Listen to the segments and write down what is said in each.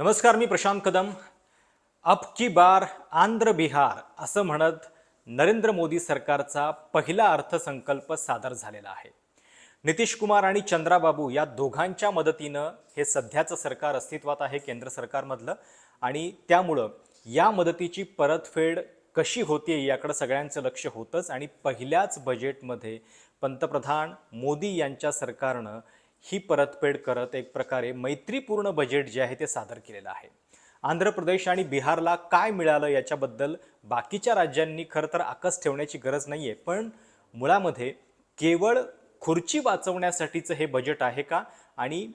नमस्कार मी प्रशांत कदम. अब की बार आंध्र बिहार असं म्हणत नरेंद्र मोदी सरकारचा पहिला अर्थसंकल्प सादर झालेला आहे. नितीश कुमार आणि चंद्राबाबू या दोघांच्या मदतीनं हे सध्याचं सरकार अस्तित्वात आहे केंद्र सरकारमधलं. आणि त्यामुळं या मदतीची परतफेड कशी होते याकडं सगळ्यांचं लक्ष होतंच. आणि पहिल्याच बजेटमध्ये पंतप्रधान मोदी यांच्या सरकारनं ही परतफेड करत एक प्रकारे मैत्रीपूर्ण बजेट जे आहे ते सादर केलेलं आहे. आंध्र प्रदेश आणि बिहारला काय मिळालं याच्याबद्दल बाकीच्या राज्यांनी खरं तर आकस ठेवण्याची गरज नाही आहे पण मुळामध्ये केवळ खुर्ची वाचवण्यासाठीचं हे बजेट आहे का? आणि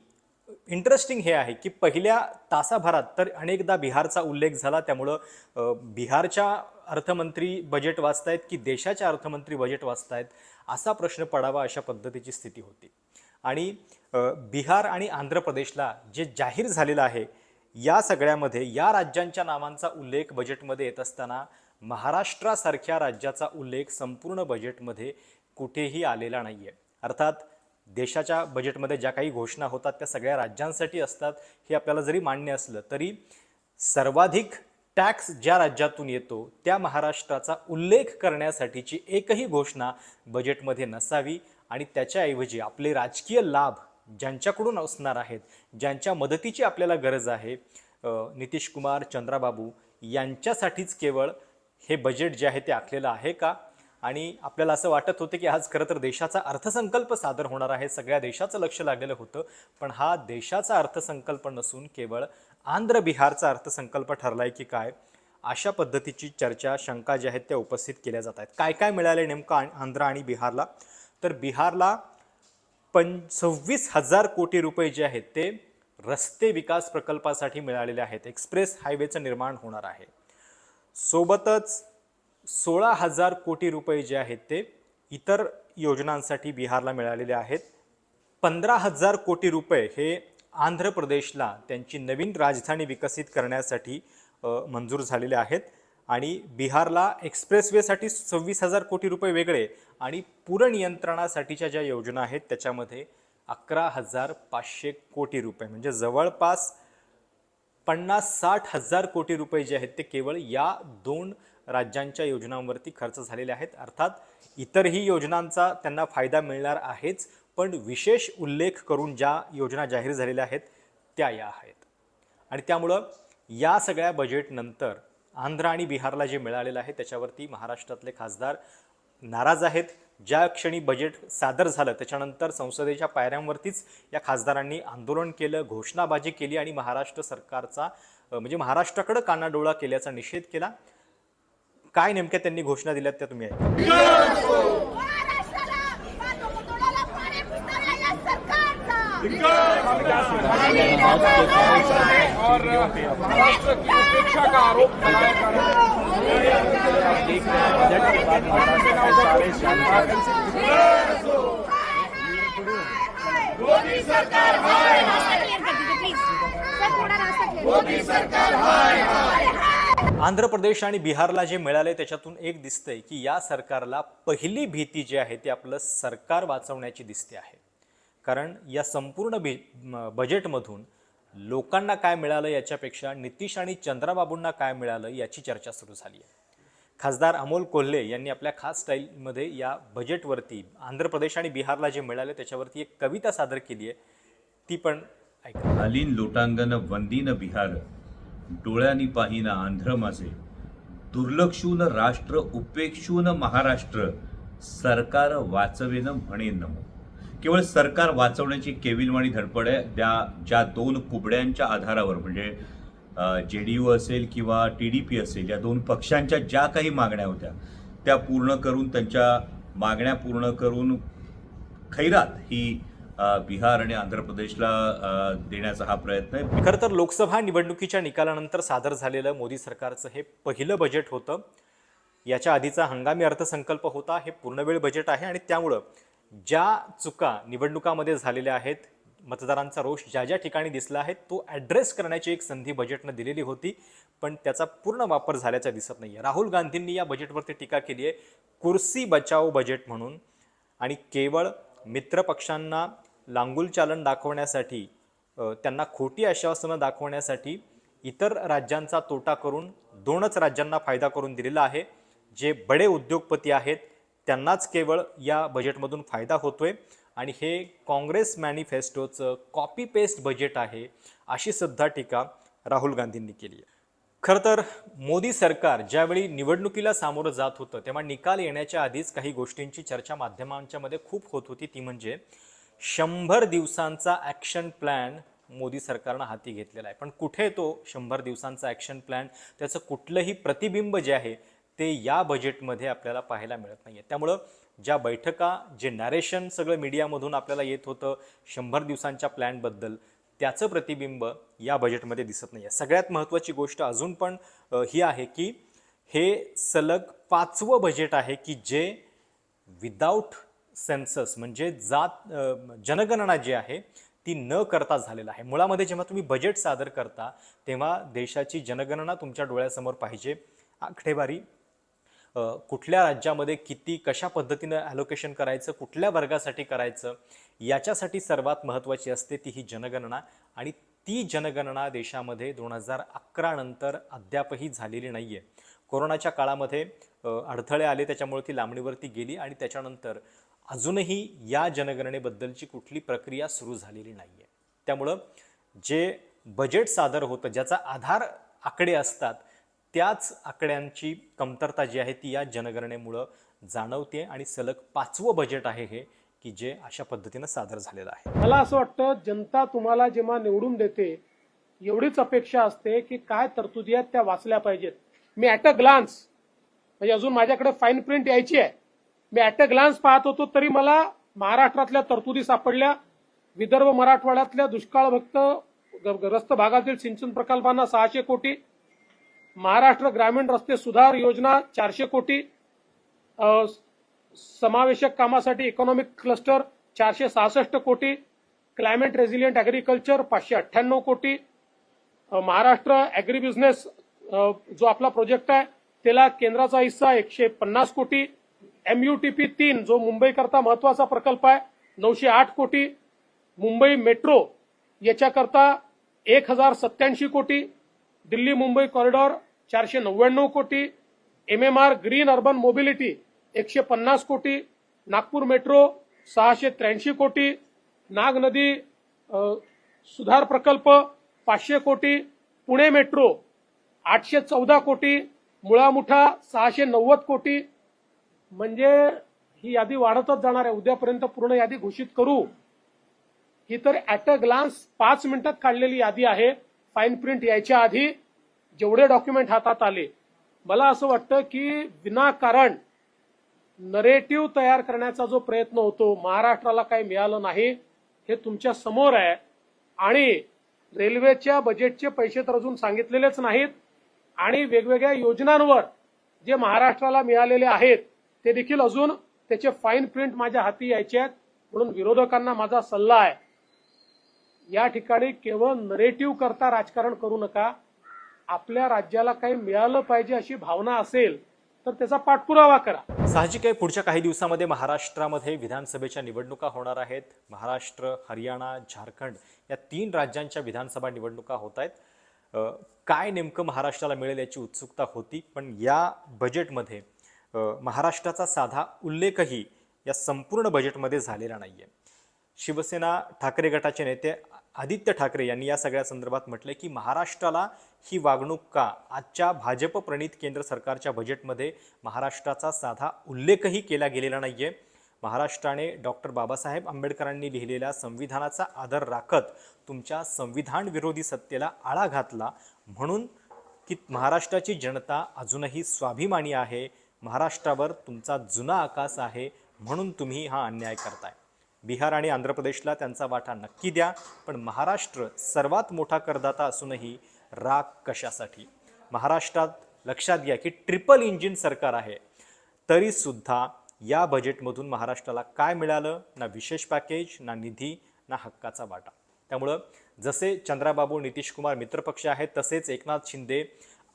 इंटरेस्टिंग हे आहे की पहिल्या तासाभरात तर अनेकदा बिहारचा उल्लेख झाला त्यामुळं बिहारच्या अर्थमंत्री बजेट वाचतायत की देशाच्या अर्थमंत्री बजेट वाचतायत असा प्रश्न पडावा अशा पद्धतीची स्थिती होती. आणि बिहार आणि आंध्र प्रदेशला जे जाहीर झालेलं आहे या सगळ्यामध्ये या राज्यांच्या नावांचा उल्लेख बजेटमध्ये येत असताना महाराष्ट्रासारख्या राज्याचा उल्लेख संपूर्ण बजेटमध्ये कुठेही आलेला नाही आहे अर्थात देशाच्या बजेटमध्ये ज्या काही घोषणा होतात त्या सगळ्या राज्यांसाठी असतात हे आपल्याला जरी मान्य असलं तरी सर्वाधिक टॅक्स ज्या राज्यातून येतो त्या महाराष्ट्राचा उल्लेख करण्यासाठीची एकही घोषणा बजेटमध्ये नसावी. आणि त्याच्याऐवजी आपले राजकीय लाभ ज्यांच्याकडून असणार आहेत ज्यांच्या मदतीची आपल्याला गरज आहे नितीश कुमार चंद्राबाबू यांच्यासाठीच केवळ हे बजेट जे आहे ते आखलेलं आहे का? आणि आपल्याला असं वाटत होतं की आज खरं तर देशाचा अर्थसंकल्प सादर होणार आहे सगळ्या देशाचं लक्ष लागलेलं होतं पण हा देशाचा अर्थसंकल्प नसून केवळ आंध्र बिहारचा अर्थसंकल्प ठरलाय की काय अशा पद्धतीची चर्चा शंका ज्या आहेत त्या उपस्थित केल्या जात आहेत. काय काय मिळाले नेमकं आंध्र आणि बिहारला? तर बिहारला पं सव्वीस हजार कोटी रुपये जे आहेत ते रस्ते विकास प्रकल्पासाठी मिळालेले आहेत. एक्सप्रेस हायवेचं निर्माण होणार आहे. सोबतच सोळा हजार कोटी रुपये जे आहेत ते इतर योजनांसाठी बिहारला मिळालेले आहेत. पंधरा हजार कोटी रुपये हे आंध्र प्रदेशला त्यांची नवीन राजधानी विकसित करण्यासाठी मंजूर झालेले आहेत. आणि बिहारला एक्सप्रेसवेसाठी सव्वीस हजार कोटी रुपये वेगळे आणि पुरनियंत्रणासाठीच्या ज्या योजना आहेत त्याच्यामध्ये अकरा हजार पाचशे कोटी रुपये म्हणजे जवळपास पन्नास साठ हजार कोटी रुपये जे आहेत ते केवळ या दोन राज्यांच्या योजनांवरती खर्च झालेले आहेत. अर्थात इतरही योजनांचा त्यांना फायदा मिळणार आहेच पण विशेष उल्लेख करून ज्या योजना जाहीर झालेल्या आहेत त्या या आहेत. आणि त्यामुळं या सगळ्या बजेटनंतर आंध्र आणि बिहारला जे मिळालेलं आहे त्याच्यावरती महाराष्ट्रातले खासदार नाराज आहेत. ज्या क्षणी बजेट सादर झालं त्याच्यानंतर संसदेच्या पायऱ्यांवरतीच या खासदारांनी आंदोलन केलं घोषणाबाजी केली आणि महाराष्ट्र सरकारचा म्हणजे महाराष्ट्राकडे कानाडोळा केल्याचा निषेध केला. काय नेमक्या त्यांनी घोषणा दिल्यात त्या तुम्ही ऐका महाराष्ट्राला पाठोपाठोला पाणी पुरवणाऱ्या या सरकारचा और महाराष्ट्र की उपेक्षा का आरोप लगाया जा आंध्र प्रदेश आणि बिहारला जे मिळाले त्याच्यातून एक दिसतंय की या सरकारला पहिली भीती जी आहे ती आपलं सरकार वाचवण्याची दिसते आहे. कारण या संपूर्ण बी बजेटमधून लोकांना काय मिळालं याच्यापेक्षा नितीश आणि चंद्राबाबूंना काय मिळालं याची चर्चा सुरू झाली आहे. खासदार अमोल कोल्हे यांनी आपल्या खास स्टाईलमध्ये या बजेटवरती आंध्र प्रदेश आणि बिहारला जे मिळाले त्याच्यावरती एक कविता सादर केली आहे. ती पण ऐका. घालीन लोटांगन वंदीन बिहार डोळ्यांनी पाहिना आंध्र माझे दुर्लक्षून राष्ट्र उपेक्षून महाराष्ट्र सरकार वाचवेन म्हणे नमो. केवळ सरकार वाचवण्याची केविलवाणी धडपड आहे. त्या ज्या दोन कुबड्यांच्या आधारावर म्हणजे जे डी यू असेल किंवा टी डी पी असेल या दोन पक्षांच्या ज्या काही मागण्या होत्या त्या पूर्ण करून त्यांच्या मागण्या पूर्ण करून खैरात ही बिहार आणि आंध्र प्रदेशला देण्याचा हा प्रयत्न आहे. खरं तर लोकसभा निवडणुकीच्या निकालानंतर सादर झालेलं मोदी सरकारचं हे पहिलं बजेट होतं. याच्या आधीचा हंगामी अर्थसंकल्प होता. हे पूर्णवेळ बजेट आहे आणि त्यामुळं ज्या चुका निवडणुकामध्ये झालेल्या आहेत मतदारांचा रोष ज्या ज्या ठिकाणी दिसला आहे तो ॲड्रेस करण्याची एक संधी बजेटनं दिलेली होती पण त्याचा पूर्ण वापर झाल्याचा दिसत नाही आहे राहुल गांधींनी या बजेटवरती टीका केली आहे कुर्सी बचाव बजेट म्हणून. आणि केवळ मित्रपक्षांना लांगुल चालन दाखवण्यासाठी त्यांना खोटी आश्वासनं दाखवण्यासाठी इतर राज्यांचा तोटा करून दोनच राज्यांना फायदा करून दिलेला आहे जे बडे उद्योगपती आहेत त्यांनाच केवळ या बजेटमधून फायदा होतोय. आणि हे काँग्रेस मॅनिफेस्टोचं कॉपी पेस्ट बजेट आहे अशी सुद्धा टीका राहुल गांधींनी केली आहे. खरं तर मोदी सरकार ज्यावेळी निवडणुकीला सामोरं जात होतं तेव्हा निकाल येण्याच्या आधीच काही गोष्टींची चर्चा माध्यमांच्यामध्ये खूप होत होती. ती म्हणजे शंभर दिवसांचा ॲक्शन प्लॅन मोदी सरकारनं हाती घेतलेला आहे. पण कुठे तो शंभर दिवसांचा ॲक्शन प्लॅन त्याचं कुठलंही प्रतिबिंब जे आहे ते या बजेटमध्ये आपल्याला पाहायला मिळत नाही आहे त्यामुळं ज्या बैठका जे नॅरेशन सगळं मीडियामधून आपल्याला येत होतं शंभर दिवसांच्या प्लॅनबद्दल त्याचं प्रतिबिंब या बजेटमध्ये दिसत नाही आहे सगळ्यात महत्त्वाची गोष्ट अजून पण ही आहे की हे सलग पाचवं बजेट आहे की जे विदाऊट सेन्सस म्हणजे जात जनगणना जी आहे ती न करता झालेलं आहे. मुळामध्ये जेव्हा तुम्ही बजेट सादर करता तेव्हा देशाची जनगणना तुमच्या डोळ्यासमोर पाहिजे. आकडेवारी कुठल्या राज्यामध्ये किती कशा पद्धतीनं ॲलोकेशन करायचं कुठल्या वर्गासाठी करायचं याच्यासाठी सर्वात महत्त्वाची असते ती ही जनगणना. आणि ती जनगणना देशामध्ये दोन हजार अकरा नंतर अद्यापही झालेली नाही आहे कोरोनाच्या काळामध्ये अडथळे आले त्याच्यामुळे ती लांबणीवरती गेली आणि त्याच्यानंतर अजूनही या जनगणनेबद्दलची कुठली प्रक्रिया सुरू झालेली नाही आहे त्यामुळं जे बजेट सादर होतं ज्याचा आधार आकडे असतात त्याच आकड्यांची कमतरता जी आहे ती या जनगणनेमुळं जाणवते आणि सलग पाचवं बजेट आहे हे की जे अशा पद्धतीनं सादर झालेलं आहे. मला असं वाटतं जनता तुम्हाला जेव्हा निवडून देते एवढीच अपेक्षा असते की काय तरतुदी आहेत त्या वाचल्या पाहिजेत. मी ॲट अ ग्लान्स म्हणजे अजून माझ्याकडे फाईन प्रिंट यायची आहे. मी ॲट अ ग्लान्स पाहत होतो तरी मला महाराष्ट्रातल्या तरतुदी सापडल्या. विदर्भ मराठवाड्यातल्या दुष्काळभक्त ग- ग्रस्त भागातील सिंचन प्रकल्पांना सहाशे कोटी महाराष्ट्र ग्रामीण रस्ते सुधार योजना चारशे कोटी समावेशक कामासाठी इकॉनॉमिक क्लस्टर चारशे सहासष्ट कोटी क्लायमेट रेझिलियंट ॲग्रिकल्चर पाचशे अठ्ठ्याण्णव कोटी महाराष्ट्र ॲग्री बिझनेस जो आपला प्रोजेक्ट आहे त्याला केंद्राचा हिस्सा एकशे पन्नास कोटी एमयूटीपी तीन जो मुंबईकरता महत्त्वाचा प्रकल्प आहे नऊशे आठ कोटी मुंबई मेट्रो याच्याकरता एक हजार सत्याऐंशी कोटी दिल्ली मुंबई कॉरिडॉर चारशे नव्याण्णव कोटी M M R green urban mobility एकशे पन्नास कोटी नागपूर मेट्रो सहाशे त्र्याऐंशी कोटी नाग नदी सुधार प्रकल्प पाचशे कोटी पुणे मेट्रो आठशे चौदा कोटी मुळामुठा सहाशे नव्वद कोटी. म्हणजे ही यादी वाढतच जाणार आहे. उद्यापर्यंत पूर्ण यादी घोषित करू. ही तर ऍट अ ग्लान्स पाच मिनिटात काढलेली यादी आहे. फाईन प्रिंट यायच्या आधी जेवढे डॉक्युमेंट हातात आले मला असं वाटतं की विनाकारण नरेटिव्ह तयार करण्याचा जो प्रयत्न होतो महाराष्ट्राला काही मिळालं नाही हे तुमच्यासमोर आहे. आणि रेल्वेच्या बजेटचे पैसे तर अजून सांगितलेलेच नाहीत. आणि वेगवेगळ्या योजनांवर जे महाराष्ट्राला मिळालेले आहेत ते देखील अजून त्याचे फाईन प्रिंट माझ्या हाती यायचे आहेत. म्हणून विरोधकांना माझा सल्ला आहे. या ठिकाणी केवळ नरेटिव्ह करता राजकारण करू नका. आपल्या राज्याला काही मिळालं पाहिजे अशी भावना असेल तर त्याचा पाठपुरावा करा. साहजिक आहे पुढच्या काही दिवसामध्ये महाराष्ट्रामध्ये विधानसभेच्या निवडणुका होणार आहेत. महाराष्ट्र हरियाणा झारखंड या तीन राज्यांच्या विधानसभा निवडणुका होत आहेत. काय नेमकं महाराष्ट्राला मिळेल याची उत्सुकता होती पण या बजेटमध्ये महाराष्ट्राचा साधा उल्लेखही या संपूर्ण बजेटमध्ये झालेला नाही आहे शिवसेना ठाकरे गटाचे नेते आदित्य ठाकरे यांनी या सगळ्या संदर्भात म्हटलं की महाराष्ट्राला ही वागणूक का? आजच्या भाजप प्रणित केंद्र सरकारच्या बजेटमध्ये महाराष्ट्राचा साधा उल्लेखही केला गेलेला नाही आहे महाराष्ट्राने डॉक्टर बाबासाहेब आंबेडकरांनी लिहिलेल्या संविधानाचा आदर राखत तुमच्या संविधान विरोधी सत्तेला आळा घातला म्हणून की महाराष्ट्राची जनता अजूनही स्वाभिमानी आहे. महाराष्ट्रावर तुमचा जुना आकाश आहे म्हणून तुम्ही हा अन्याय करताय. बिहार आणि आंध्र प्रदेशला त्यांचा वाटा नक्की द्या पण महाराष्ट्र सर्वात मोठा करदाता असूनही राग कशासाठी? महाराष्ट्रात लक्षात घ्या की ट्रिपल इंजिन सरकार आहे. तरीसुद्धा या बजेटमधून महाराष्ट्राला काय मिळालं? ना विशेष पॅकेज ना निधी ना हक्काचा वाटा. त्यामुळं जसे चंद्राबाबू नितीश कुमार मित्रपक्ष आहेत तसेच एकनाथ शिंदे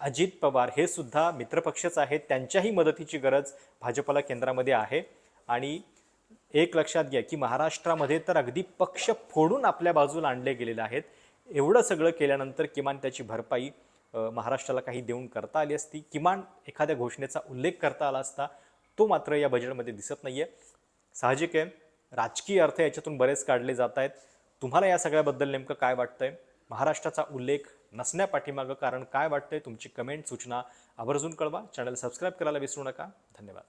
अजित पवार हे सुद्धा मित्रपक्षच आहेत. त्यांच्याही मदतीची गरज भाजपला केंद्रामध्ये आहे. आणि एक लक्षात घ्या की महाराष्ट्रामध्ये तर अगदी पक्ष फोडून आपल्या बाजूला आणले गेलेले आहेत. एवढं सगळं केल्यानंतर किमान त्याची भरपाई महाराष्ट्राला काही देऊन करता आली असती. किमान एखाद्या घोषणेचा उल्लेख करता आला असता तो मात्र या बजेटमध्ये दिसत नाही आहे साहजिक आहे राजकीय अर्थ याच्यातून बरेच काढले जात आहेत. तुम्हाला या सगळ्याबद्दल नेमकं काय वाटतंय? महाराष्ट्राचा उल्लेख नसण्यापाठीमागं कारण काय वाटतंय? तुमची कमेंट सूचना आवर्जून कळवा. चॅनल सबस्क्राईब करायला विसरू नका. धन्यवाद.